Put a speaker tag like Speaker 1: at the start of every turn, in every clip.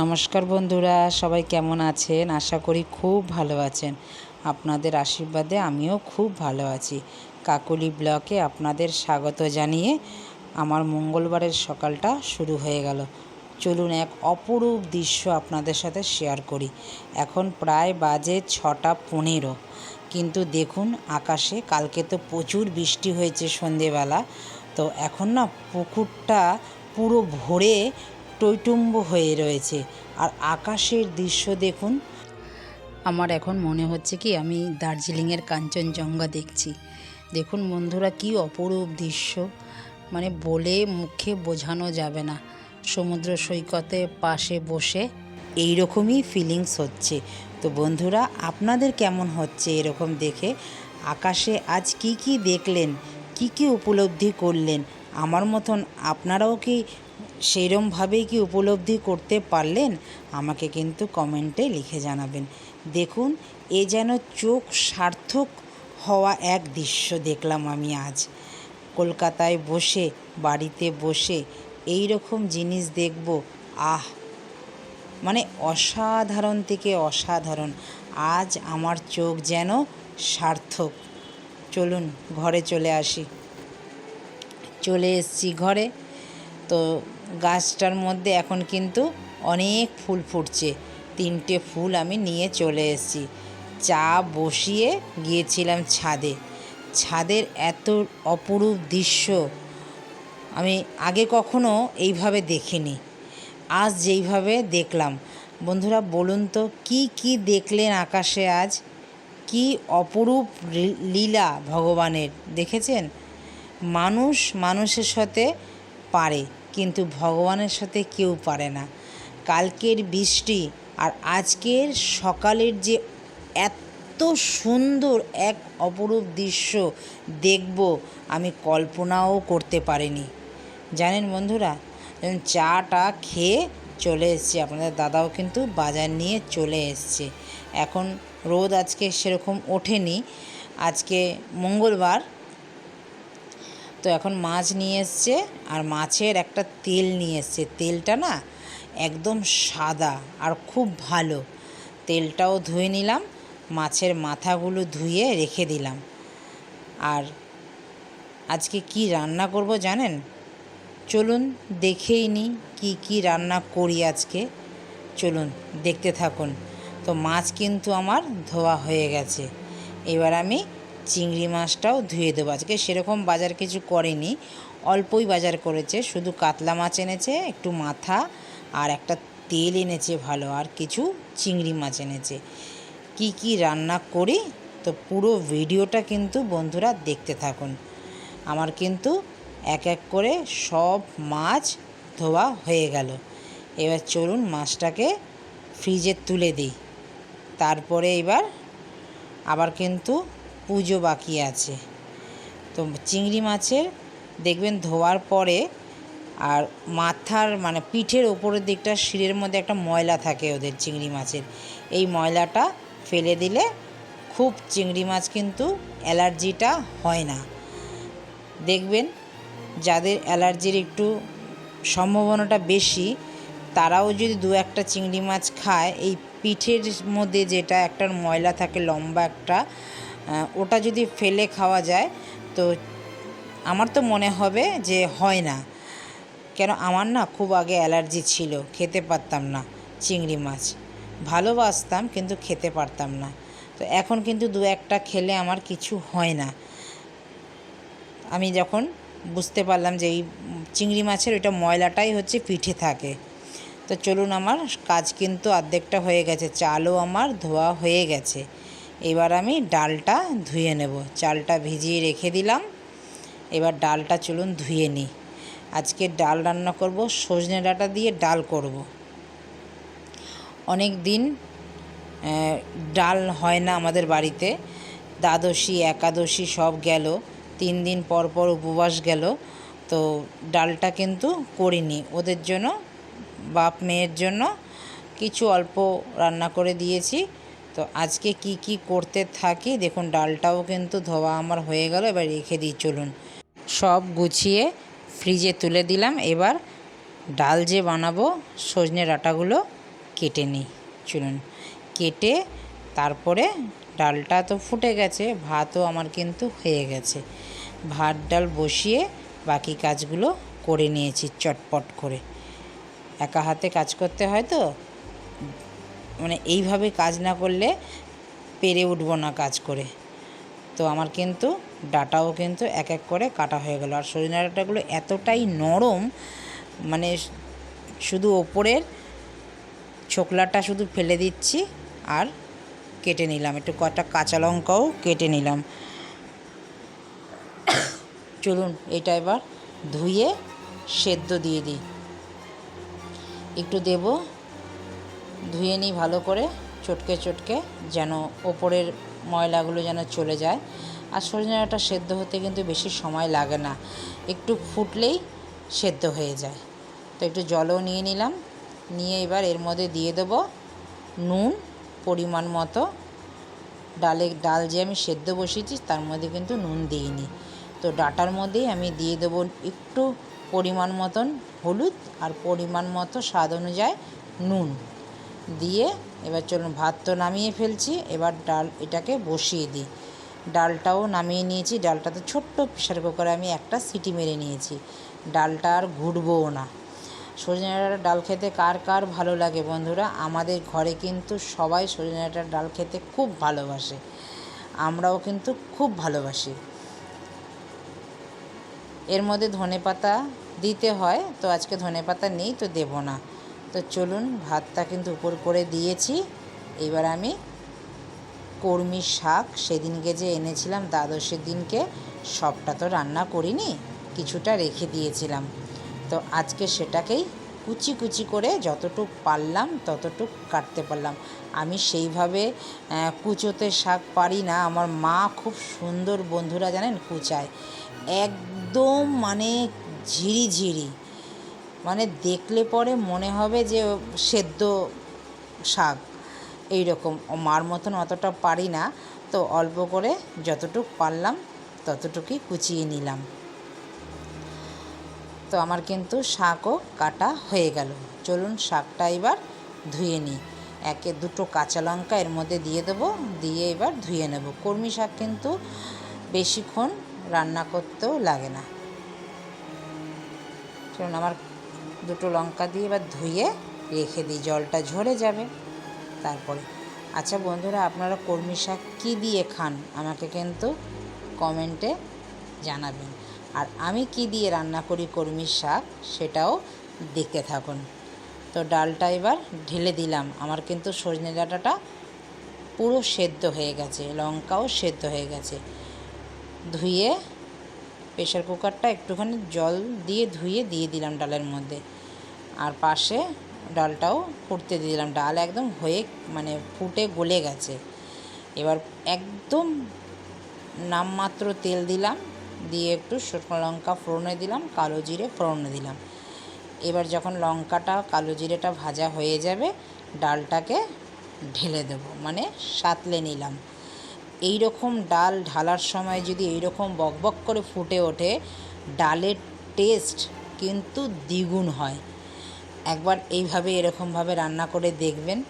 Speaker 1: নমস্কার বন্ধুরা, সবাই কেমন আছেন? আশা করি খুব ভালো আছেন। আপনাদের আশীর্বাদে আমিও খুব ভালো আছি। কাকুলি ব্লকে আপনাদের স্বাগত জানিয়ে আমার মঙ্গলবারের সকালটা শুরু হয়ে গেল। চলুন এক অপরূপ দৃশ্য আপনাদের সাথে শেয়ার করি। এখন প্রায় বাজে ছটা পনেরো। কিন্তু দেখুন, আকাশে কালকে তো প্রচুর বৃষ্টি হয়েছে সন্ধেবেলা। তো এখন না পুকুরটা পুরো ভরে টইটুম্ব হয়ে রয়েছে। আর আকাশের দৃশ্য দেখুন। আমার এখন মনে হচ্ছে কি, আমি দার্জিলিংয়ের কাঞ্চনজঙ্ঘা দেখছি। দেখুন বন্ধুরা, কি অপরূপ দৃশ্য। মানে বলে মুখে বোঝানো যাবে না। সমুদ্র সৈকতে পাশে বসে এই রকমই ফিলিংস হচ্ছে। তো বন্ধুরা, আপনাদের কেমন হচ্ছে এরকম দেখে? আকাশে আজ কি কি দেখলেন? কি কি উপলব্ধি করলেন? আমার মতন আপনারাও কি সেইরমভাবেই কি উপলব্ধি করতে পারলেন? আমাকে কিন্তু কমেন্টে লিখে জানাবেন। দেখুন, এ যেন চোখ সার্থক হওয়া এক দৃশ্য দেখলাম আমি আজ। কলকাতায় বসে, বাড়িতে বসে এই রকম জিনিস দেখব, আহ! মানে অসাধারণ থেকে অসাধারণ। আজ আমার চোখ যেন সার্থক। চলুন, ঘরে চলে আসি। চলে এসছি ঘরে। তো গাছটার মধ্যে এখন কিন্তু অনেক ফুল ফুটছে। তিনটে ফুল আমি নিয়ে চলে এসেছি। চা বসিয়ে গিয়েছিলাম ছাদে। ছাদের এত অপরূপ দৃশ্য আমি আগে কখনো এইভাবে দেখিনি। আজ যেইভাবে দেখলাম। বন্ধুরা, বলুন তো, কি কি দেখলেন আকাশে আজ? কি অপরূপ লীলা ভগবানের, দেখেছেন? মানুষ মানুষের সাথে পারে। কিন্তু ভগবানের সাথে কেউ পারে না। কালকের বৃষ্টি আর আজকের সকালের যে এত সুন্দর এক অপরূপ দৃশ্য দেখব আমি কল্পনাও করতে পারিনি। জানেন বন্ধুরা, চাটা খেয়ে চলে এসছে। আপনাদের দাদাও কিন্তু বাজার নিয়ে চলে এসছে। এখন রোদ আজকে সেরকম ওঠেনি। আজকে মঙ্গলবার। তো এখন মাছ নিয়ে এসছে আর মাছের একটা তেল নিয়ে এসছে। তেলটা না একদম সাদা আর খুব ভালো। তেলটাও ধুয়ে নিলাম, মাছের মাথাগুলো ধুয়ে রেখে দিলাম। আর আজকে কি রান্না করব জানেন? চলুন দেখেই নিই কী কী রান্না করি আজকে। চলুন দেখতে থাকুন। তো মাছ কিন্তু আমার ধোয়া হয়ে গেছে। এবার আমি চিংড়ি মাছটাও ধুয়ে দেবো। আজকে সেরকম বাজার কিছু করেনি, অল্পই বাজার করেছে। শুধু কাতলা মাছ এনেছে, একটু মাথা আর একটা তেল এনেছে ভালো, আর কিছু চিংড়ি মাছ এনেছে। কি কি রান্না করি, তো পুরো ভিডিওটা কিন্তু বন্ধুরা দেখতে থাকুন। আমার কিন্তু এক এক করে সব মাছ ধোয়া হয়ে গেল। এবার চলুন মাছটাকে ফ্রিজে তুলে দিই। তারপরে এবার আবার কিন্তু পুজো বাকি আছে। তো চিংড়ি মাছের দেখবেন ধোয়ার পরে আর মাথার মানে পিঠের ওপরের দিকটা শিরের মধ্যে একটা ময়লা থাকে ওদের চিংড়ি মাছের। এই ময়লাটা ফেলে দিলে খুব চিংড়ি মাছ কিন্তু অ্যালার্জিটা হয় না। দেখবেন যাদের অ্যালার্জির একটু সম্ভাবনাটা বেশি, তারাও যদি দু একটা চিংড়ি মাছ খায়, এই পিঠের মধ্যে যেটা একটা ময়লা থাকে, লম্বা একটা ওটা যদি ফেলে খাওয়া যায়, তো আমার তো মনে হবে যে হয় না। কেন আমার না খুব আগে অ্যালার্জি ছিল, খেতে পারতাম না চিংড়ি মাছ। ভালোবাসতাম কিন্তু খেতে পারতাম না। তো এখন কিন্তু দু একটা খেলে আমার কিছু হয় না। আমি যখন বুঝতে পারলাম যে এই চিংড়ি মাছের ওইটা ময়লাটাই হচ্ছে পিঠে থাকে, তো চলুন আমার কাজ কিন্তু অর্ধেকটা হয়ে গেছে, চালও আমার ধোয়া হয়ে গেছে। এবার আমি ডালটা ধুয়ে নেব। চালটা ভিজিয়ে রেখে দিলাম। এবার ডালটা চলুন ধুয়ে নিই। আজকে ডাল রান্না করব, সজনে ডাঁটা দিয়ে ডাল করব। অনেক দিন ডাল হয় না আমাদের বাড়িতে। দ্বাদশী, একাদশী সব গেল। তিন দিন পর পর উপবাস গেল। তো ডালটা কিন্তু করিনি। ওদের জন্য, বাপ মেয়ের জন্য কিছু অল্প রান্না করে দিয়েছি। তো আজকে কি কি করতে থাকি? দেখুন, ডালটাও কিন্তু ধোয়া আমার হয়ে গেল, এবার রেখে দিই, চলুন। সব গুছিয়ে ফ্রিজে তুলে দিলাম, এবার ডাল যে বানাবো সজনে ডাঁটাগুলো কেটে নিই, চলুন। কেটে তারপরে ডালটা তো ফুটে গেছে, ভাতও আমার কিন্তু হয়ে গেছে। ভাত, ডাল বসিয়ে বাকি কাজগুলো করে নিয়েছি, চটপট করে। একা হাতে কাজ করতে হয় তো? মানে এইভাবে কাজ না করলে পেরে উঠবো না কাজ করে। তো আমার কিন্তু ডাটাও কিন্তু এক এক করে কাটা হয়ে গেল। আর সজনে ডাঁটাগুলো এতটাই নরম মানে শুধু ওপরের ছোকলাটা শুধু ফেলে দিচ্ছি আর কেটে নিলাম। একটু কটা কাঁচা লঙ্কাও কেটে নিলাম। চলুন এটা এবার ধুয়ে সেদ্ধ দিয়ে দিই। একটু দেব ধুয়ে নিই ভালো করে, চটকে চটকে, যেন ওপরের ময়লাগুলো যেন চলে যায়। আর সজনে ডাঁটা সেদ্ধ হতে কিন্তু বেশি সময় লাগে না, একটু ফুটলেই সেদ্ধ হয়ে যায়। তো একটু জলও নিয়ে নিলাম, নিয়ে এবার এর মধ্যে দিয়ে দেব নুন, পরিমাণ মতো। ডালে, ডাল যে আমি সেদ্ধ বসিয়েছি তার মধ্যে কিন্তু নুন দিইনি তো ডাটার মধ্যেই আমি দিয়ে দেবো একটু পরিমাণ মতন হলুদ আর পরিমাণ মতো স্বাদ অনুযায়ী নুন। দিয়ে এবার চলুন ভাত তো নামিয়ে ফেলছি। এবার ডাল এটাকে বসিয়ে দিই। ডালটাও নামিয়ে নিয়েছি। ডালটা তো ছোট্ট প্রেশার কুকারে আমি একটা সিটি মেরে নিয়েছি। ডালটা আর ঘুটবও না। সজনে ডাঁটার ডাল খেতে কার কার ভালো লাগে বন্ধুরা? আমাদের ঘরে কিন্তু সবাই সজনে ডাঁটার ডাল খেতে খুব ভালোবাসে। আমরাও কিন্তু খুব ভালোবাসি। এর মধ্যে ধনে পাতা দিতে হয়। তো আজকে ধনে পাতা নেই, তো দেব না। তো চলুন ভাতটা কিন্তু উপর করে দিয়েছি। এবার আমি কর্মী শাক সেদিনকে যে এনেছিলাম দ্বাদশের দিনকে, সবটা তো রান্না করিনি, কিছুটা রেখে দিয়েছিলাম। তো আজকে সেটাকেই কুচি কুচি করে যতটুক পারলাম, ততটুক কাটতে পারলাম। আমি সেইভাবে কুচোতে শাক পারি না। আমার মা খুব সুন্দর বন্ধুরা জানেন কুচায়। একদম মানে ঝিরি ঝিরি মানে দেখলে পরে মনে হবে যে সেদ্ধ শাক। এই রকম মার মতন অতটা পারি না। তো অল্প করে যতটুক পারলাম, ততটুকুই কুচিয়ে নিলাম। তো আমার কিন্তু শাকও কাটা হয়ে গেল। চলুন শাকটা এবার ধুয়ে নিই। একে দুটো কাঁচা লঙ্কা এর মধ্যে দিয়ে দেবো, দিয়ে এবার ধুয়ে নেব। কর্মী শাক কিন্তু বেশিক্ষণ রান্না করতেও লাগে না। চলুন আমার দুটো লঙ্কা দিয়ে এবার ধুয়ে রেখে দিই, জলটা ঝরে যাবে। তারপরে আচ্ছা বন্ধুরা, আপনারা কর্মী শাক কী দিয়ে খান? আমাকে কিন্তু কমেন্টে জানাবেন। আর আমি কি দিয়ে রান্না করি কর্মীর শাক সেটাও দেখতে থাকুন। তো ডালটা এবার ঢেলে দিলাম। আমার কিন্তু সজনে ডাঁটাটা পুরো সেদ্ধ হয়ে গেছে, লঙ্কাও সেদ্ধ হয়ে গেছে। ধুয়ে প্রেশার কুকারটা একটুখানি জল দিয়ে ধুয়ে দিয়ে দিলাম ডালের মধ্যে। আর পাশে ডালটাও ফুটতে দিলাম। ডাল একদম হয়ে মানে ফুটে গলে গেছে। এবার একদম নামমাত্র তেল দিলাম, দিয়ে একটু শুকনো লঙ্কা ফোড়নে দিলাম, কালো জিরে ফোড়নে দিলাম। এবার যখন লঙ্কাটা, কালো জিরেটা ভাজা হয়ে যাবে, ডালটাকে ঢেলে দেবো মানে সাতলে নিলাম। এই রকম ডাল ঢালার সময় যদি এই রকম বকবক করে ফুটে ওঠে, ডালের টেস্ট কিন্তু দ্বিগুণ হয়। একবার এইভাবে এরকমভাবে রান্না করে দেখবেন,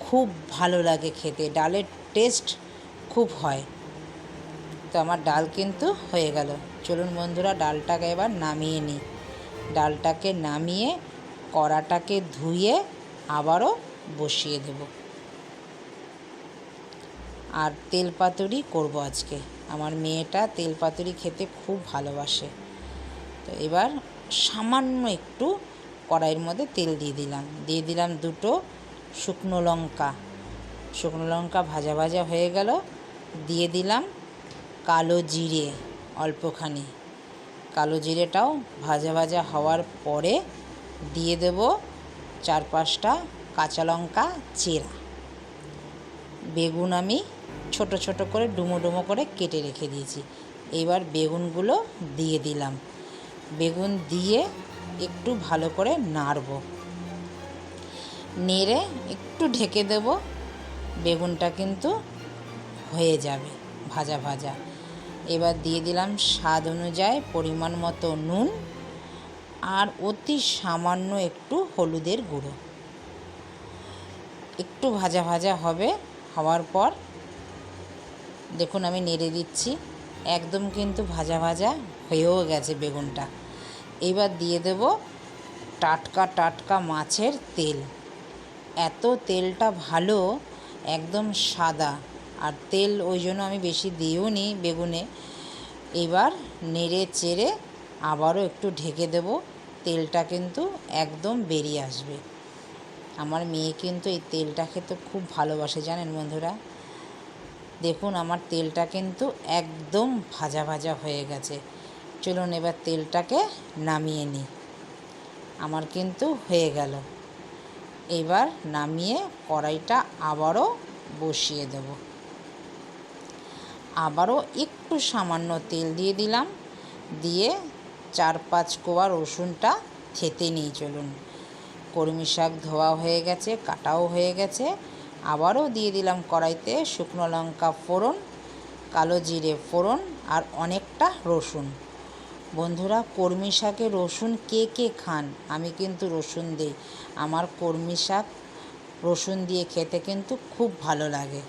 Speaker 1: খুব ভালো লাগে খেতে। ডালের টেস্ট খুব হয়। তো আমার ডাল কিন্তু হয়ে গেল। চলুন বন্ধুরা, ডালটাকে এবার নামিয়ে নিই। ডালটাকে নামিয়ে কড়াটাকে ধুয়ে আবারও বসিয়ে দেব। আর তেল পাতুরি করব আজকে। আমার মেয়েটা তেল পাতুরি খেতে খুব ভালোবাসে। তো এবার সামান্য একটু কড়াইয়ের মধ্যে তেল দিয়ে দিলাম। দিয়ে দিলাম দুটো শুকনো লঙ্কা। শুকনো লঙ্কা ভাজা ভাজা হয়ে গেল। দিয়ে দিলাম কালো জিরে অল্পখানি। কালো জিরেটাও ভাজা ভাজা হওয়ার পরে দিয়ে দেব চার পাঁচটা কাঁচা লঙ্কা চেরা। বেগুন আমি ছোট ছোট করে ডুমো ডুমো করে কেটে রেখে দিয়েছি। এবার বেগুনগুলো দিয়ে দিলাম। বেগুন দিয়ে একটু ভালো করে নাড়ব। নেড়ে একটু ঢেকে দেব। বেগুনটা কিন্তু হয়ে যাবে, ভাজা ভাজা। এবার দিয়ে দিলাম স্বাদ অনুযায়ী পরিমাণ মতো নুন আর অতি সামান্য একটু হলুদের গুঁড়ো। একটু ভাজা ভাজা হবে, হওয়ার পর দেখুন, আমি নেড়ে দিচ্ছি। একদম কিন্তু ভাজা ভাজা হয়েও গেছে বেগুনটা। এবার দিয়ে দেব টাটকা টাটকা মাছের তেল। এত তেলটা ভালো, একদম সাদা। আর তেল ওই জন্য আমি বেশি দিইও নি বেগুনে। এবার নেড়ে চেড়ে আবারও একটু ঢেকে দেব। তেলটা কিন্তু একদম বেরিয়ে আসবে। আমার মেয়ে কিন্তু এই তেলটা খেতে খুব ভালোবাসে, জানেন বন্ধুরা? দেখুন, আমার তেলটা কিন্তু একদম ভাজা ভাজা হয়ে গেছে। চলুন এবার তেলটাকে নামিয়ে নিই। আমার কিন্তু হয়ে গেল। এবার নামিয়ে কড়াইটা আবারও বসিয়ে দেব। আবারও একটু সামান্য তেল দিয়ে দিলাম। দিয়ে চার পাঁচ কোয়া রসুনটা থেতে নিই। চলুন, কলমি শাক ধোয়া হয়ে গেছে, কাটাও হয়ে গেছে। আবারও দিয়ে দিলাম কড়াইতে শুকনো লঙ্কা ফোড়ন, কালো জিরে ফোড়ন আর অনেকটা রসুন। বন্ধুরা কর্মী শাকে রসুন কে কে খান? আমি কিন্তু রসুন দিই। আমার কর্মী শাক রসুন দিয়ে খেতে কিন্তু খুব ভালো লাগে।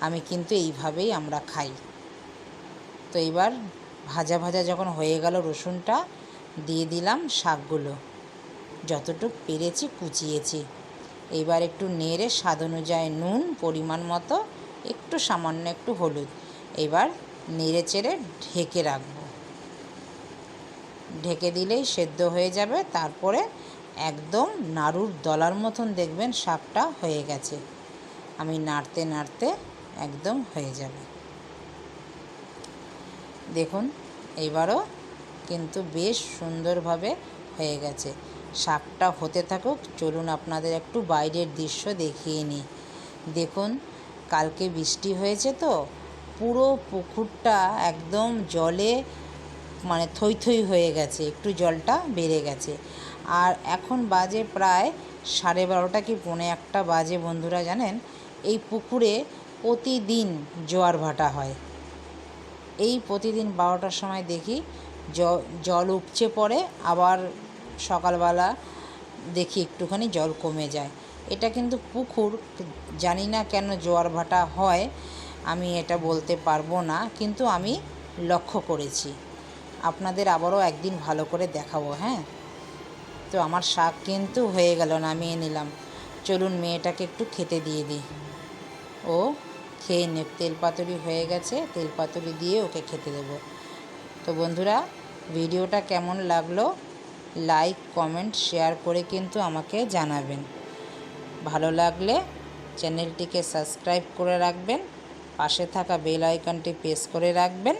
Speaker 1: আমি কিন্তু এইভাবেই আমরা খাই। তো এবার ভাজা ভাজা যখন হয়ে গেল রসুনটা, দিয়ে দিলাম শাকগুলো। যতটুক পেরেছি কুচিয়েছি। এবার একটু নেড়ে স্বাদ অনুযায়ী নুন পরিমাণ মতো, একটু সামান্য একটু হলুদ। এবার নেড়ে চেড়ে ঢেকে রাখব। ঢেকে দিলেই সেদ্ধ হয়ে যাবে। তারপরে একদম নাড়ুর দলার মতন দেখবেন শাকটা হয়ে গেছে। আমি নাড়তে নাড়তে একদম হয়ে যাবে। দেখুন, এবারও কিন্তু বেশ সুন্দরভাবে হয়ে গেছে। শাকটা হতে থাকুক, চলুন আপনাদের একটু বাইরের দৃশ্য দেখিয়ে নিই। দেখুন, কালকে বৃষ্টি হয়েছে তো, পুরো পুকুরটা একদম জলে মানে থই হয়ে গেছে, একটু জলটা বেড়ে গেছে। আর এখন বাজে প্রায় সাড়ে বারোটা কি পৌনে একটা বাজে বন্ধুরা জানেন, এই পুকুরে প্রতিদিন জোয়ার ভাটা হয়। এই প্রতিদিন বারোটার সময় দেখি জল উপচে পড়ে, আবার সকালবেলা দেখি একটুখানি জল কমে যায়। এটা কিন্তু পুকুর, জানি না কেন জোয়ার ভাটা হয়, আমি এটা বলতে পারব না, কিন্তু আমি লক্ষ্য করেছি। আপনাদের আবারও একদিন ভালো করে দেখাবো হ্যাঁ? তো আমার শাক কিন্তু হয়ে গেল, নামিয়ে নিলাম। চলুন মেয়েটাকে একটু খেতে দিয়ে দিই। ও খেয়ে নে, তেল পাতুরি হয়ে গেছে, তেল পাতুরি দিয়ে ওকে খেতে দেবো। তো বন্ধুরা, ভিডিওটা কেমন লাগল? লাইক, কমেন্ট, শেয়ার করে কিন্তু আমাকে জানাবেন। ভালো লাগলে চ্যানেলটিকে সাবস্ক্রাইব করে রাখবেন, পাশে থাকা বেল আইকনটি প্রেস করে রাখবেন।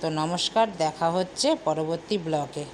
Speaker 1: তো নমস্কার, দেখা হচ্ছে পরবর্তী ব্লকে